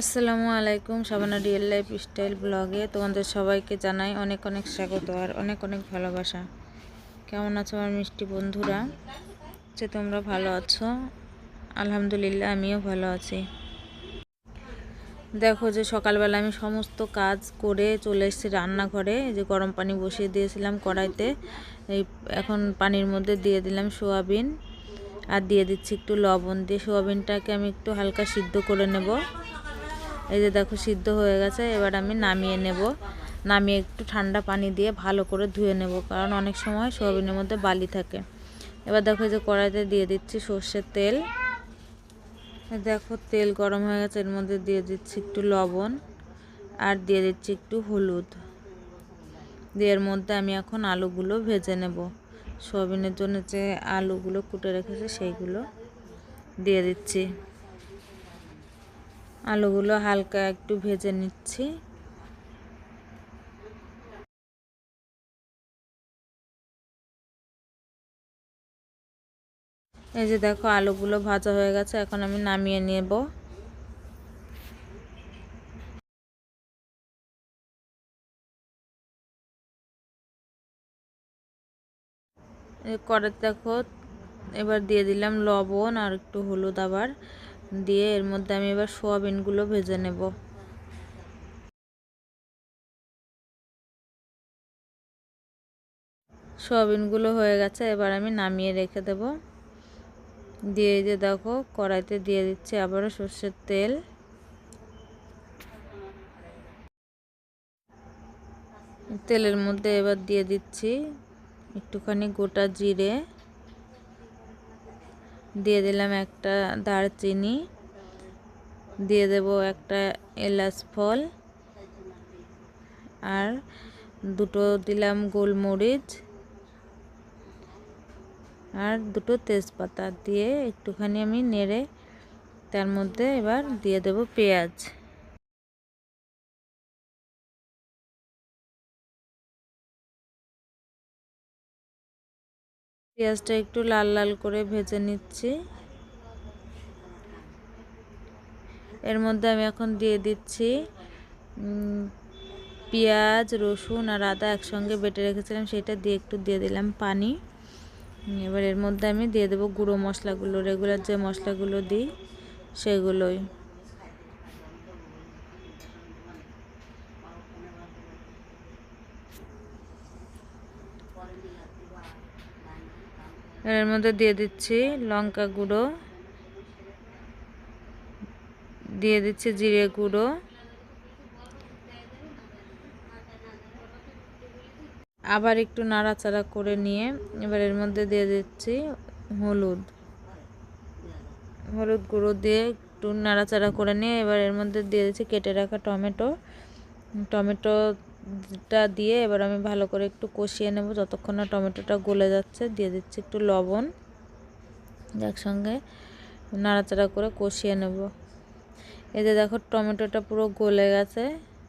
আসসালামু আলাইকুম, Shabana real life style ব্লগে তোমাদের সবাইকে জানাই অনেক অনেক স্বাগত আর অনেক অনেক ভালোবাসা। কেমন আছো আমার মিষ্টি বন্ধুরা? যে তোমরা ভালো আছো, আলহামদুলিল্লাহ আমিও ভালো আছি। দেখো যে সকালবেলা আমি সমস্ত কাজ করে চলে এসেছি রান্নাঘরে যে গরম পানি বসিয়ে দিয়েছিলাম কড়াইতে, এই এখন পানির মধ্যে দিয়ে দিলাম সোয়াবিন। আর দিয়ে দিচ্ছি একটু লবণ দিয়ে সোয়াবিনটাকে আমি একটু হালকা সিদ্ধ করে নেব। এই যে দেখো সিদ্ধ হয়ে গেছে, এবার আমি নামিয়ে নেব। নামিয়ে একটু ঠান্ডা পানি দিয়ে ভালো করে ধুয়ে নেব, কারণ অনেক সময় সোয়াবিনের মধ্যে বালি থাকে। এবার দেখো যে কড়াইতে দিয়ে দিচ্ছি সর্ষের তেল। দেখো তেল গরম হয়ে গেছে, এর মধ্যে দিয়ে দিচ্ছি একটু লবণ আর দিয়ে দিচ্ছি একটু হলুদ। দিয়ে এর মধ্যে আমি এখন আলুগুলো ভেজে নেব। সোয়াবিনের জন্য যে আলুগুলো কুটে রেখেছে, সেইগুলো দিয়ে দিচ্ছি। আলুগুলো হালকা একটু ভেজে নিচ্ছি। এই যে দেখো, আলুগুলো ভাজা হয়ে গেছে, এখন আমি নামিয়ে নেব। কড়াতে দেখো, এবার দিয়ে দিলাম লবণ আর একটু হলুদ আবার। দিয়ে এর মধ্যে আমি এবার সোয়াবিনগুলো ভেজে নেব। সোয়াবিনগুলো হয়ে গেছে, এবার আমি নামিয়ে রেখে দেব। দিয়ে যে দেখো, কড়াইতে দিয়ে দিচ্ছি আবারও সর্ষের তেল। তেলের মধ্যে এবার দিয়ে দিচ্ছি একটুখানি গোটা জিরে দিয়ে দিলাম একটা দারচিনি, দিয়ে দেব একটা এলাচ ফল আর দুটো দিলাম গোলমরিচ আর দুটো তেজপাতা দিয়ে একটুখানি আমি নেড়ে তার মধ্যে এবার দিয়ে দেব পেঁয়াজ। পেঁয়াজটা একটু লাল লাল করে ভেজে নিচ্ছি। এর মধ্যে আমি এখন দিয়ে দিচ্ছি পেঁয়াজ, রসুন আর আদা একসঙ্গে বেটে রেখেছিলাম, সেটা দিয়ে একটু দিয়ে দিলাম পানি। এবার এর মধ্যে আমি দিয়ে দেবো গুঁড়ো মশলাগুলো, রেগুলার যে মশলাগুলো দিই সেগুলোই। এর মধ্যে দিয়ে দিচ্ছি লঙ্কা গুঁড়ো, দিয়ে দিচ্ছি জিরে গুঁড়ো। আবার একটু নাড়াচাড়া করে নিয়ে এবার এর মধ্যে দিয়ে দিচ্ছি হলুদ। হলুদ গুঁড়ো দিয়ে একটু নাড়াচাড়া করে নিয়ে এবার এর মধ্যে দিয়ে দিচ্ছি কেটে রাখা টমেটো। টমেটোটা দিয়ে এবার আমি ভালো করে একটু কষিয়ে নেব যতক্ষণ না টমেটোটা গলে যাচ্ছে। দিয়ে দিচ্ছি একটু লবণ। একসঙ্গে নাড়াচাড়া করে কষিয়ে নেব। এতে দেখো টমেটোটা পুরো গলে গেছে।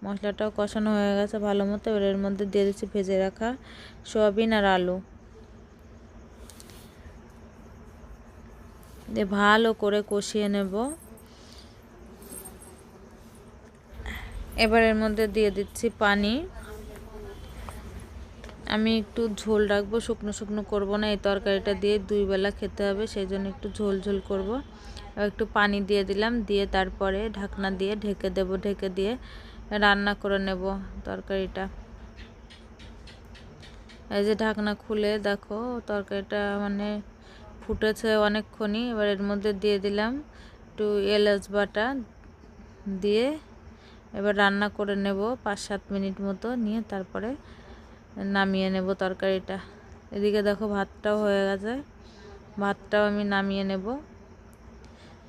মশলাটাও কষানো হয়ে গেছে ভালো মতো। এবার এর মধ্যে দিয়ে দিচ্ছি ভেজে রাখা সোয়াবিন আর আলু। দিয়ে ভালো করে কষিয়ে নেব। এবার এর মধ্যে দিয়ে দিচ্ছি পানি। আমি একটু ঝোল রাখব, শুকনো শুকনো করব না, এই তরকারিটা দিয়ে দুই বেলা খেতে হবে সেই জন্য একটু ঝোল ঝোল করব। একটু পানি দিয়ে দিলাম, দিয়ে তারপরে ঢাকনা দিয়ে ঢেকে দেব, ঢেকে দিয়ে রান্না করে নেব তরকারিটা। এই যে ঢাকনা খুলে দেখো, তরকারিটা মানে ফুটেছে অনেকক্ষণই। এবার এর মধ্যে দিয়ে দিলাম একটু এলাচ বাটা দিয়ে এবার রান্না করে নেব পাঁচ সাত মিনিট মতো নিয়ে তারপরে নামিয়ে নেব তরকারিটা। এদিকে দেখো ভাতটাও হয়ে গেছে। ভাতটাও আমি নামিয়ে নেব।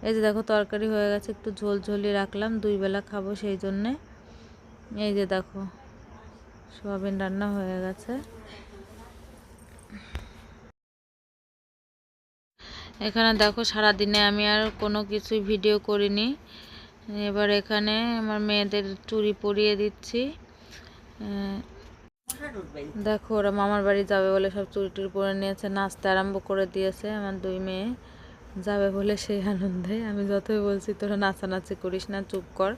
এই যে দেখো তরকারি হয়ে গেছে, একটু ঝোল ঝোলি রাখলাম, দুই বেলা খাব সেই জন্যে। এই যে দেখো, সোয়াবিন রান্না হয়ে গেছে। এখানে দেখো সারাদিনে আমি আর কোনো কিছুই ভিডিও করিনি। এবার এখানে আমার মেয়েদের চুড়ি পরিয়ে দিচ্ছি। দেখো ওরা মামার বাড়ি যাবে বলে সব চুরি টুরি পরে নিয়েছে, নাচতে আরম্ভ করে দিয়েছে আমার দুই মেয়ে। যাবে বলে সেই আনন্দে, আমি যতই বলছি তোরা নাচানাচি করিস না, চুপ কর।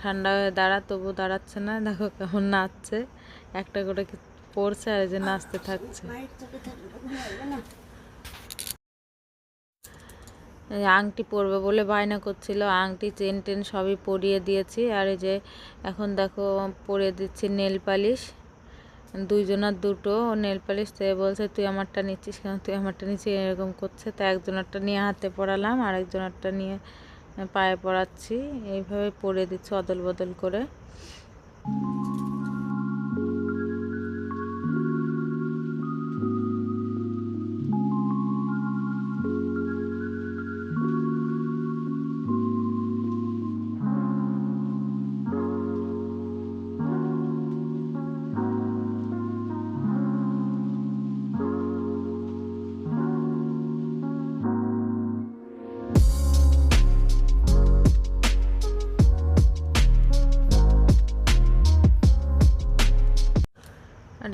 ঠান্ডা হয়ে দাঁড়া তবু দাঁড়াচ্ছে না, দেখো কেমন নাচছে। একটা করে পড়ছে আর যে নাচতে থাকছে। আংটি পরবে বলে বায়না করছিল। আংটি, চেন টেন সবই পরিয়ে দিয়েছি। আর এই যে এখন দেখো পরিয়ে দিচ্ছি নেল পালিশ। দুইজনার দুটো। নেল পালিশ তো বলছে, তুই আমারটা নিচ্ছিস কেন? তুই আমারটা নিচ্ছিস এরকম করছে। তো একজনেরটা নিয়ে হাতে পড়ালাম আর একজনেরটা নিয়ে পায়ে পড়াচ্ছি এইভাবে পরিয়ে দিচ্ছি অদল বদল করে।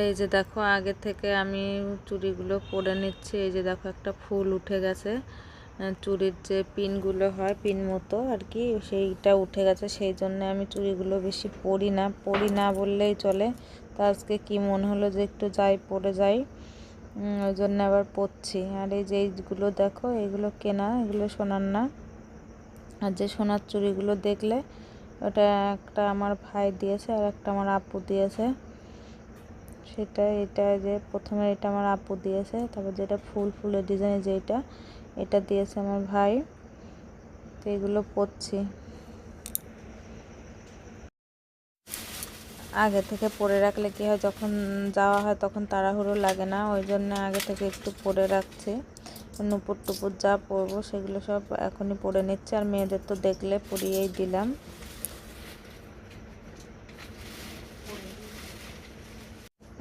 এই যে দেখো, আগে থেকে আমি চুড়িগুলো পরে নিচ্ছি। এই যে দেখো, একটা ফুল উঠে গেছে। চুড়ির যে পিনগুলো হয়, পিন মতো আর কি, সেইটা উঠে গেছে। সেই জন্য আমি চুড়িগুলো বেশি পরি না। পরি না বললেই চলে। তা আজকে কি মনে হলো যে একটু যাই, পরে যাই। ওই জন্য আবার পরছি। আর এই যে এইগুলো দেখো, এগুলো কেনা, এগুলো সোনার না। আর যে সোনার চুড়িগুলো দেখলে, ওটা একটা আমার ভাই দিয়েছে আর একটা আমার আপু দিয়েছে। সেটা, এটা যে প্রথমে এটা আমার আপু দিয়েছে, তারপর যেটা ফুল, ফুলের ডিজাইন যেটা, এটা দিয়েছে আমার ভাই। তো এগুলো পরছি। আগে থেকে পরে রাখলে কি হয়, যখন যাওয়া হয় তখন তাড়াহুড়ো লাগে না, ওই জন্য আগে থেকে একটু পরে রাখছি। নুপুর টুপুর যা পরবো সেগুলো সব এখনই পরে নিচ্ছে, আর মেয়েদের তো দেখলে পরিয়েই দিলাম।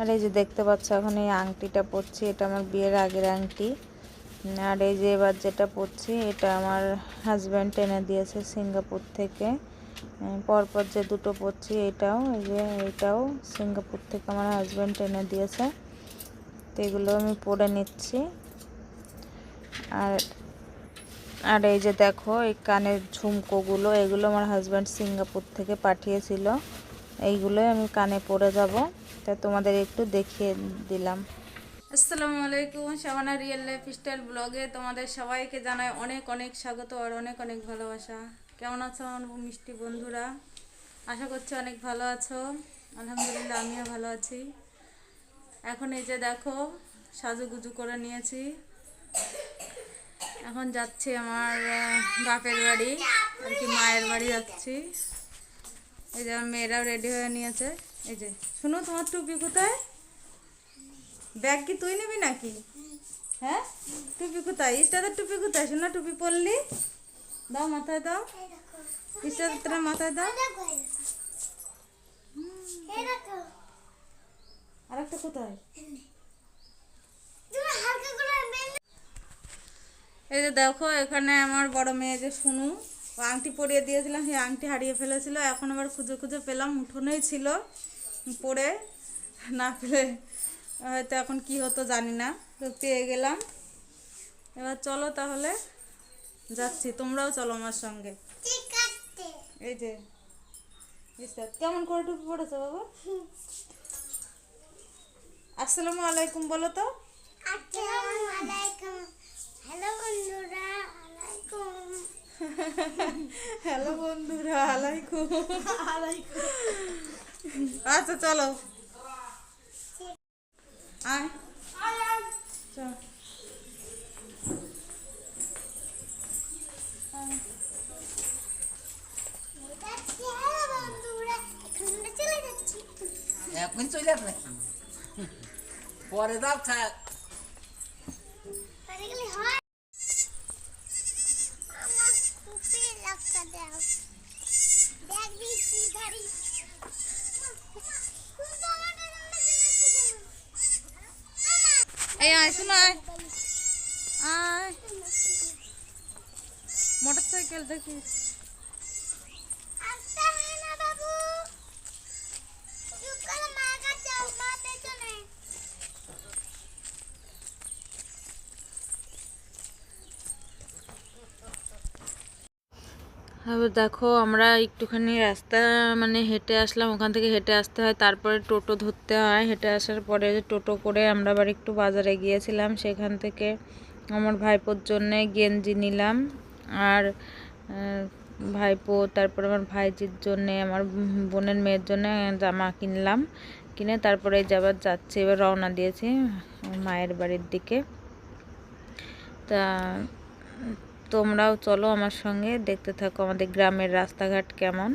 আর এই যে দেখতে পাচ্ছ, এখন এই আংটিটা পরছি। এটা আমার বিয়ের আগের আংটি। আর এই যে এবার যেটা পরছি, এটা আমার হাজব্যান্ড এনে দিয়েছে সিঙ্গাপুর থেকে। পরপর যে দুটো পরছি, এটাও, এই যে এটাও সিঙ্গাপুর থেকে আমার হাজব্যান্ড এনে দিয়েছে। তো এগুলো আমি পরে নিচ্ছি। আর আর এই যে দেখো, এই কানের ঝুমকোগুলো, এগুলো আমার হাজব্যান্ড সিঙ্গাপুর থেকে পাঠিয়েছিল। এইগুলোই আমি কানে পরে যাব। তা তোমাদের একটু দেখিয়ে দিলাম। আসসালামু আলাইকুম, শাবানা রিয়েল লাইফ স্টাইল ব্লগে তোমাদের সবাইকে জানাই অনেক অনেক স্বাগত আর অনেক অনেক ভালোবাসা। কেমন আছো আমার মিষ্টি বন্ধুরা? আশা করছি অনেক ভালো আছো। আলহামদুলিল্লাহ, আমিও ভালো আছি। এখন এই যে দেখো, সাজুগুজু করে নিয়েছি। এখন যাচ্ছি আমার বাপের বাড়ি, আর কি মায়ের বাড়ি যাচ্ছি। এই যে মেয়েরাও রেডি হয়ে নিয়েছে। এই যে, শুনো তোমার টুপি কোথায়? ব্যাগ কি তুই নিবি নাকি? হ্যাঁ? টুপি কোথায়? ইস্টাদের টুপি কোথায়? শোনা টুপি পরলি। দাও মাথায় দাও। ইস্টাদের মাথায় দাও। আর একটা কোথায়? এই যে দেখো, এখানে আমার বড় মেয়ে যে শুনু আংটি পরিয়ে দিয়েছিলাম সেই আংটি হারিয়ে ফেলেছিল। এখন আবার খুঁজে খুঁজে পেলাম, উঠোনেই ছিল। পরে না পেলে হয়তো এখন কি হতো জানি না তো পেয়ে গেলাম। এবার চলো তাহলে যাচ্ছি তোমরাও চলো আমার সঙ্গে। এই যে কেমন করে টুপি পড়েছো বাবা? আসসালামু আলাইকুম বলো তো। হ্যালো বন্ধুরা আলাইকুম। হ্যালো বন্ধুরা আলাইকুম। আচ্ছা চলো। আয়। চল। এখন চলে নাকি? পরে দাও থাক পরে গেলে হয় আমার টুপি লাগতা দাও ব্যাগ দিচ্ছি গাড়ি এই আয় শোনো আয় আয় মোটর সাইকেল দেখিস আসতে হয় না বাবু চুপ করে মা কাছে মা পেছনে এবার দেখো আমরা একটুখানি রাস্তা মানে হেঁটে আসলাম, ওখান থেকে হেঁটে আসতে হয়, তারপরে টোটো ধরতে হয়। হেঁটে আসার পরে টোটো করে আমরা আবার একটু বাজারে গিয়েছিলাম, সেখান থেকে আমার ভাইপোর জন্যে গেঞ্জি নিলাম আর ভাইপো, তারপরে আমার ভাইজির জন্যে, আমার বোনের মেয়ের জন্য জামা কিনলাম, কিনে তারপরে এই যে আবার যাচ্ছি, এবার রওনা দিয়েছি মায়ের বাড়ির দিকে। তা তোমরাও চলো আমার সঙ্গে দেখতে থাকো আমাদের গ্রামের রাস্তাঘাট কেমন।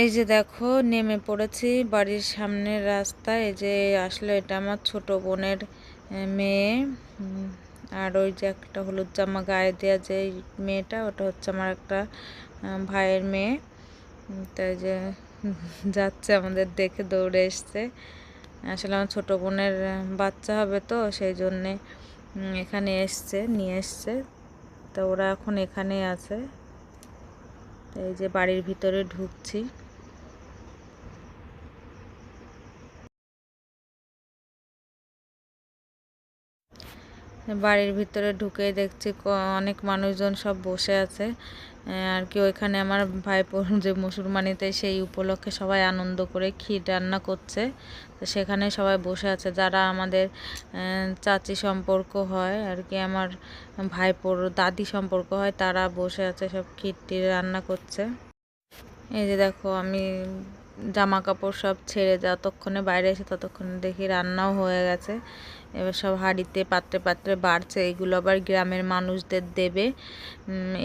এই যে দেখো, নেমে পড়েছি বাড়ির সামনের রাস্তা এই যে আসলে এটা আমার ছোট বোনের মেয়ে। আর ওই যে একটা হলুদ জামা গায়ে দেওয়া যে মেয়েটা, ওটা হচ্ছে আমার একটা ভাইয়ের মেয়ে। তাই যে যাচ্ছে আমাদের দেখে দৌড়ে এসছে। আসলে আমার ছোটো বোনের বাচ্চা হবে তো, সেই জন্যে এখানে এসছে, নিয়ে এসছে। তো ওরা এখন এখানে আছে। এই যে বাড়ির ভিতরে ঢুকছি। বাড়ির ভিতরে ঢুকে দেখছি অনেক মানুষজন সব বসে আছে। আর কি ওইখানে আমার ভাইপোর যে মুসলমানিতে সেই উপলক্ষে সবাই আনন্দ করে ক্ষীর রান্না করছে। তো সেখানে সবাই বসে আছে। যারা আমাদের চাচি সম্পর্ক হয়, আর কি আমার ভাইপোর দাদি সম্পর্ক হয়, তারা বসে আছে সব ক্ষীরটি রান্না করছে। এই যে দেখো আমি জামা কাপড় সব ছেড়ে যতক্ষণে বাইরে এসে ততক্ষণে দেখি রান্নাও হয়ে গেছে। এবার সব হাঁড়িতে পাত্রে পাত্রে বাড়ছে, এগুলো আবার গ্রামের মানুষদের দেবে।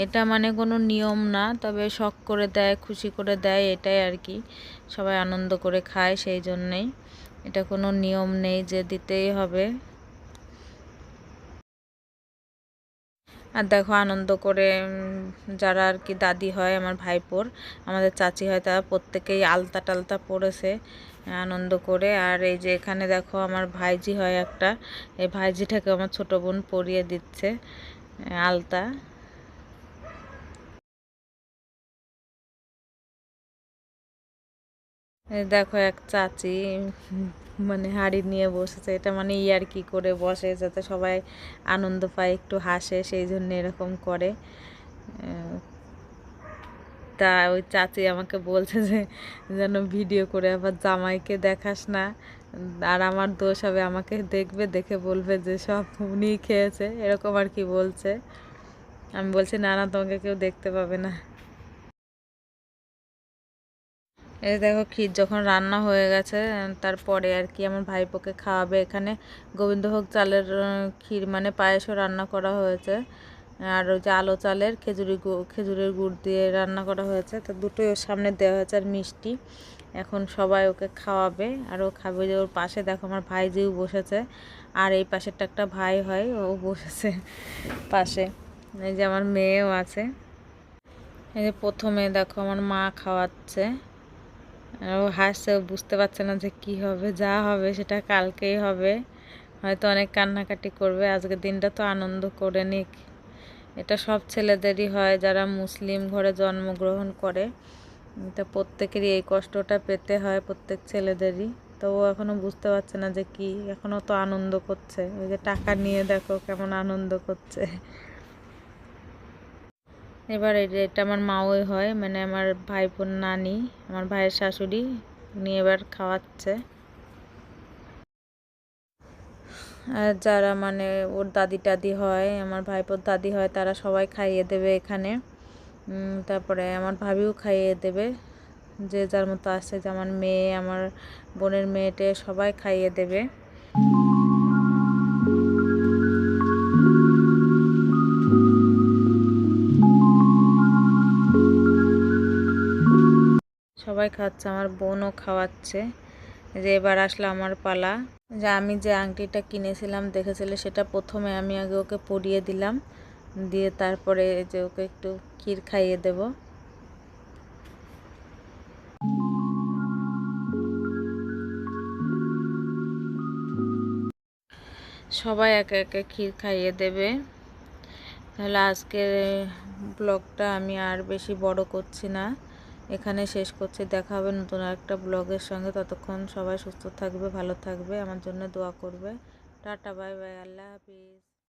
এটা মানে কোনো নিয়ম না, তবে শখ করে দেয়, খুশি করে দেয়, এটাই আর কি। সবাই আনন্দ করে খায় সেই জন্যেই। এটা কোনো নিয়ম নেই যে দিতেই হবে। আর দেখো আনন্দ করে যারা আর কি দাদি হয়, আমার ভাইপোর, আমাদের চাচি হয়, তারা প্রত্যেকেই আলতা টালতা পড়েছে আনন্দ করে। আর এই যে এখানে দেখো আমার ভাইজি হয় একটা, এই ভাইজিটাকে আমার ছোট বোন পরিয়ে দিচ্ছে, আলতা। দেখো এক চাচি মানে হাঁড়ি নিয়ে বসেছে। এটা মানে ইয়ার্কি করে বসে যাতে সবাই আনন্দ পায়, একটু হাসে, সেই জন্য এরকম করে। তা ওই চাচি আমাকে বলছে যে, যেন ভিডিও করে আবার জামাইকে দেখাস না। আর আমার দোষ হবে, আমাকে দেখবে, দেখে বলবে যে সব উনিই খেয়েছে, এরকম আর কি বলছে। আমি বলছি, না না, তোমাকে কেউ দেখতে পাবে না। এই দেখো ক্ষীর যখন রান্না হয়ে গেছে তারপরে আর কি আমার ভাইপোকে খাওয়াবে এখানে। গোবিন্দভোগ চালের ক্ষীর মানে পায়েসও রান্না করা হয়েছে। আর ওই যে আলো চালের খেজুরি খেজুরের গুড় দিয়ে রান্না করা হয়েছে। তো দুটোই ওর সামনে দেওয়া হয়েছে আর মিষ্টি। এখন সবাই ওকে খাওয়াবে আর ও খাবে যে ওর পাশে দেখো আমার ভাইজিও বসেছে। আর এই পাশেরটা একটা ভাই হয়, ও বসেছে পাশে। এই যে আমার মেয়েও আছে। এই যে প্রথমে দেখো আমার মা খাওয়াচ্ছে। ও হাসছে বুঝতে পারছে না যে কি হবে, যা হবে সেটা কালকেই হবে। হয়তো অনেক কান্নাকাটি করবে, আজকের দিনটা তো আনন্দ করে নিক। এটা সব ছেলেদেরই হয় যারা মুসলিম ঘরে জন্মগ্রহণ করে। তো প্রত্যেকেরই এই কষ্টটা পেতে হয়, প্রত্যেক ছেলেদেরই। তো ও এখনও বুঝতে পারছে না যে কি, এখনও তো আনন্দ করছে। ওই যে টাকা নিয়ে দেখো কেমন আনন্দ করছে। এবার এটা আমার মাওই হয় মানে আমার ভাইপোর নানি, আমার ভাইয়ের শাশুড়ি, উনি এবার খাওয়াচ্ছে। আর যারা মানে ওর দাদি টাদি হয়, আমার ভাইপোর দাদি হয়, তারা সবাই খাইয়ে দেবে এখানে। তারপরে আমার ভাবিও খাইয়ে দেবে। যে যার মতো আসছে যে আমার মেয়ে, আমার বোনের মেয়েটে সবাই খাইয়ে দেবে। সবাই খাচ্ছে, আমার বোনও খাওয়াচ্ছে। যে এবার আসলে আমার পালা। যে আমি যে আংটিটা কিনেছিলাম, দেখেছিল? সেটা প্রথমে আমি আগে ওকে পরিয়ে দিলাম। দিয়ে তারপরে যে ওকে একটু ক্ষীর খাইয়ে দেবো। সবাই একে একে ক্ষীর খাইয়ে দেবে। তাহলে আজকের ব্লগটা আমি আর বেশি বড় করছি না। এখানে শেষ করছি। দেখা হবে নতুন আরেকটা ব্লগের সঙ্গে। ততক্ষণ সবাই সুস্থ থাকবে, ভালো থাকবে। আমার জন্য দোয়া করবে। Tata, bye bye. আল্লাহ হাফিজ।